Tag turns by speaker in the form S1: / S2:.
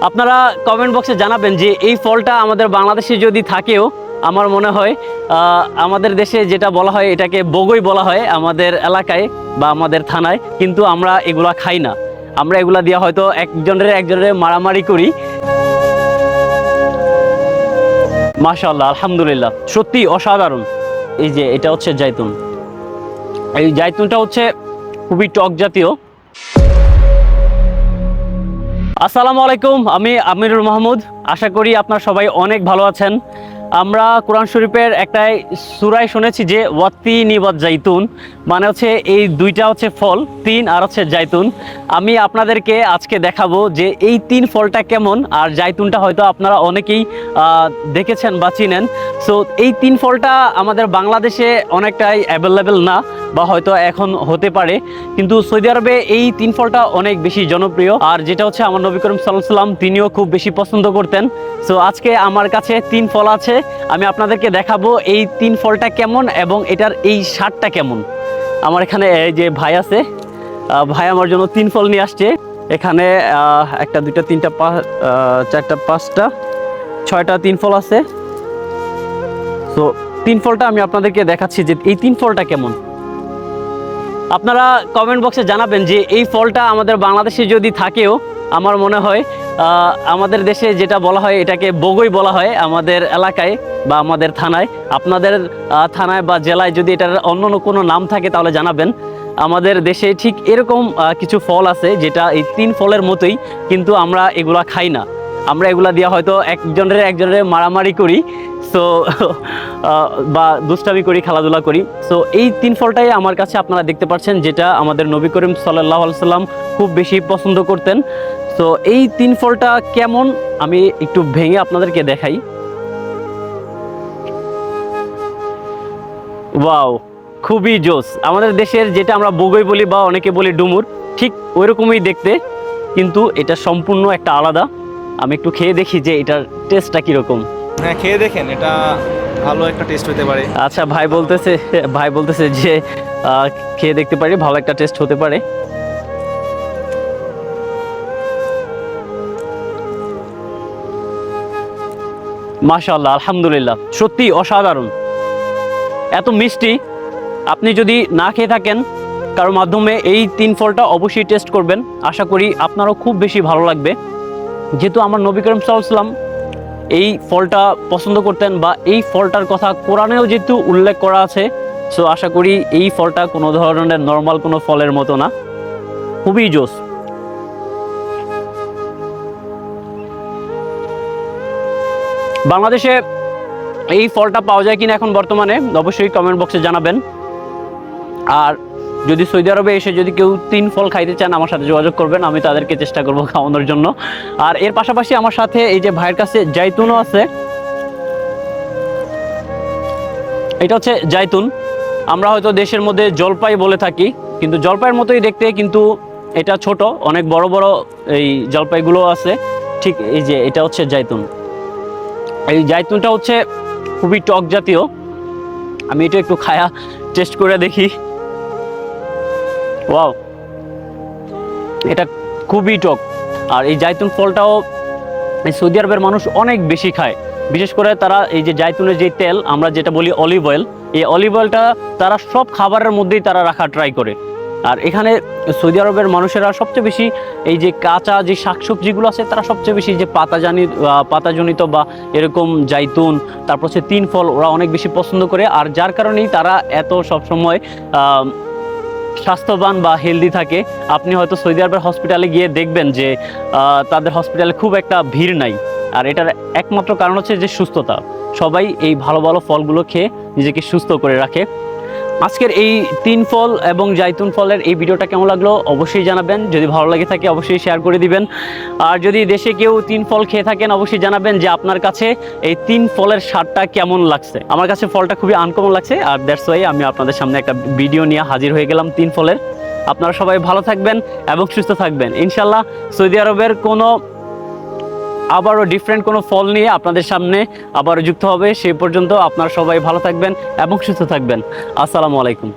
S1: আপনারা কমেন্ট বক্সে জানাবেন যে এই ফলটা আমাদের বাংলাদেশে যদি থাকেও, আমার মনে হয় আমাদের দেশে যেটা বলা হয়, এটাকে বগই বলা হয় আমাদের এলাকায় বা আমাদের থানায়, কিন্তু আমরা এগুলা খাই না। আমরা এগুলা দিয়ে হয়তো একজনের একজনের মারামারি করি। মাশাআল্লাহ, আলহামদুলিল্লাহ। সত্যি অসাধারণ। এই যে, এটা হচ্ছে জাইতুন। এই জাইতুনটা হচ্ছে খুবই টক জাতীয়। আসসালামু আলাইকুম, আমি আমিরুল মাহমুদ। আশা করি আপনার সবাই অনেক ভালো আছেন। আমরা কোরআন শরীফের একটাই সুরায় শুনেছি যে ওয়াত্তি নিবাদ জাইতুন মানে হচ্ছে এই দুইটা হচ্ছে ফল, তিন আর হচ্ছে জাইতুন। আমি আপনাদেরকে আজকে দেখাবো যে এই তিন ফলটা কেমন, আর জাইতুনটা হয়তো আপনারা অনেকেই দেখেছেন বা চিনেন। সো এই তিন ফলটা আমাদের বাংলাদেশে অনেকটাই অ্যাভেলেবেল না। বা হয়তো এখন হতে পারে। কিন্তু সৌদি আরবে এই তিন ফলটা অনেক বেশি জনপ্রিয়। আর যেটা হচ্ছে আমার নবী করিম সাল্লাহ সাল্লাম তিনিও খুব বেশি পছন্দ করতেন। সো আজকে আমার কাছে তিন ফল আছে। আমি আপনাদেরকে দেখাবো এই তিন ফলটা কেমন এবং এটার এই স্বাদটা কেমন। আমার এখানে যে ভাই আছে ভাই আমার জন্য তিন ফল নিয়ে আসছে। এখানে একটা, দুইটা, তিনটা পাঁচ চারটা, পাঁচটা, ছয়টা তিন ফল আছে। তো তিন ফলটা আমি আপনাদেরকে দেখাচ্ছি যে এই তিন ফলটা কেমন। আপনারা কমেন্ট বক্সে জানাবেন যে এই ফলটা আমাদের বাংলাদেশে যদি থাকেও, আমার মনে হয় আমাদের দেশে যেটা বলা হয়, এটাকে বগই বলা হয় আমাদের এলাকায় বা আমাদের থানায়। আপনাদের থানায় বা জেলায় যদি এটার অন্য কোনো নাম থাকে তাহলে জানাবেন। আমাদের দেশে ঠিক এরকম কিছু ফল আছে যেটা এই তিন ফলের মতোই, কিন্তু আমরা এগুলা খাই না। আমরা এগুলা দিয়ে হয়তো একজনের একজনের মারামারি করি সো বা দুষ্টামি করি, খেলাধুলা করি। সো এই তিন ফলটাই আমার কাছে আপনারা দেখতে পাচ্ছেন, যেটা আমাদের নবী করিম সাল্লাহ সাল্লাম খুব বেশি পছন্দ করতেন। তো এই তিন ফলটা কেমন, আমি একটু ভেঙে আপনাদেরকে দেখাই। ওয়াও খুবই জোস। আমাদের দেশের যেটা আমরা বগই বলি বা অনেকে বলি ডুমুর, ঠিক ওইরকমই দেখতে, কিন্তু এটা সম্পূর্ণ একটা আলাদা। আমি একটু খেয়ে দেখি যে এটার টেস্টটা কীরকম।
S2: হ্যাঁ খেয়ে দেখেন এটা ভালো একটা টেস্ট হতে পারে।
S1: আচ্ছা ভাই বলতেছে ভাই বলতেছে যে খেয়ে দেখতে পারি ভালো একটা টেস্ট হতে পারে। মাশাআল্লাহ আলহামদুলিল্লাহ সত্যি অসাধারণ। এত মিষ্টি আপনি যদি না খেয়ে থাকেন কারোর মাধ্যমে এই তিন ফলটা অবশ্যই টেস্ট করবেন। আশা করি আপনারও খুব বেশি ভালো লাগবে। যেহেতু আমার নবী করিম সাল্লাম এই ফলটা পছন্দ করতেন বা এই ফলটার কথা কোরআনেও যেহেতু উল্লেখ করা আছে সো আশা করি এই ফলটা কোনো ধরনের নর্মাল কোনো ফলের মতো না। খুবই জোস। বাংলাদেশে এই ফলটা পাওয়া যায় কিনা এখন বর্তমানে, অবশ্যই কমেন্ট বক্সে জানাবেন। আর যদি সৌদি আরবে এসে যদি কেউ তিন ফল খাইতে চান আমার সাথে যোগাযোগ করবেন, আমি তাদেরকে চেষ্টা করব খাওয়ানোর জন্য। আর এর পাশাপাশি আমার সাথে এই যে ভাইয়ের কাছে জাইতুনও আছে। এটা হচ্ছে জাইতুন। আমরা হয়তো দেশের মধ্যে জলপাই বলে থাকি, কিন্তু জলপাইয়ের মতোই দেখতে কিন্তু এটা ছোট, অনেক বড় বড় এই জলপাইগুলো আছে। ঠিক এই যে এটা হচ্ছে জাইতুন। এই জাইতুনটা হচ্ছে খুবই টক জাতীয়। আমি এটা একটু খায়া টেস্ট করে দেখি। ওয়াও। এটা খুবই টক। আর এই জাইতুন ফলটাও সৌদি আরবের মানুষ অনেক বেশি খায়। বিশেষ করে তারা এই যে জাইতুনের যে তেল, আমরা যেটা বলি অলিভ অয়েল, এই অলিভ অয়েলটা তারা সব খাবারের মধ্যেই তারা রাখা ট্রাই করে। আর এখানে সৌদি আরবের মানুষেরা সবচেয়ে বেশি এই যে কাঁচা যে শাকসবজিগুলো আছে, তারা সবচেয়ে বেশি যে পাতাজানি পাতাজনিত বা এরকম জাইতুন, তারপর হচ্ছে তিন ফল ওরা অনেক বেশি পছন্দ করে। আর যার কারণেই তারা এত সবসময় স্বাস্থ্যবান বা হেলদি থাকে, আপনি হয়তো সৌদি আরবের হসপিটালে গিয়ে দেখবেন যে তাদের হসপিটালে খুব একটা ভিড় নাই। আর এটার একমাত্র কারণ হচ্ছে যে সুস্থতা। সবাই এই ভালো ভালো ফলগুলো খেয়ে নিজেকে সুস্থ করে রাখে। আজকের এই তিন ফল এবং জাইতুন ফলের এই ভিডিওটা কেমন লাগল অবশ্যই জানাবেন। যদি ভালো লাগে থাকে অবশ্যই শেয়ার করে দিবেন। আর যদি দেশে কেউ তিন ফল খেয়ে থাকেন অবশ্যই জানাবেন যে আপনার কাছে এই তিন ফলের স্বাদটা কেমন লাগছে। আমার কাছে ফলটা খুবই আনকমন লাগছে আর দ্যাটস ওয়াই আমি আপনাদের সামনে একটা ভিডিও নিয়ে হাজির হয়ে গেলাম তিন ফলের। আপনারা সবাই ভালো থাকবেন এবং সুস্থ থাকবেন। ইনশাল্লাহ সৌদি আরবের কোনো আবারও ডিফারেন্ট কোনো ফল নিয়ে আপনাদের সামনে আবারও যুক্ত হবে। সেই পর্যন্ত আপনারা সবাই ভালো থাকবেন এবং সুস্থ থাকবেন। আসসালামু আলাইকুম।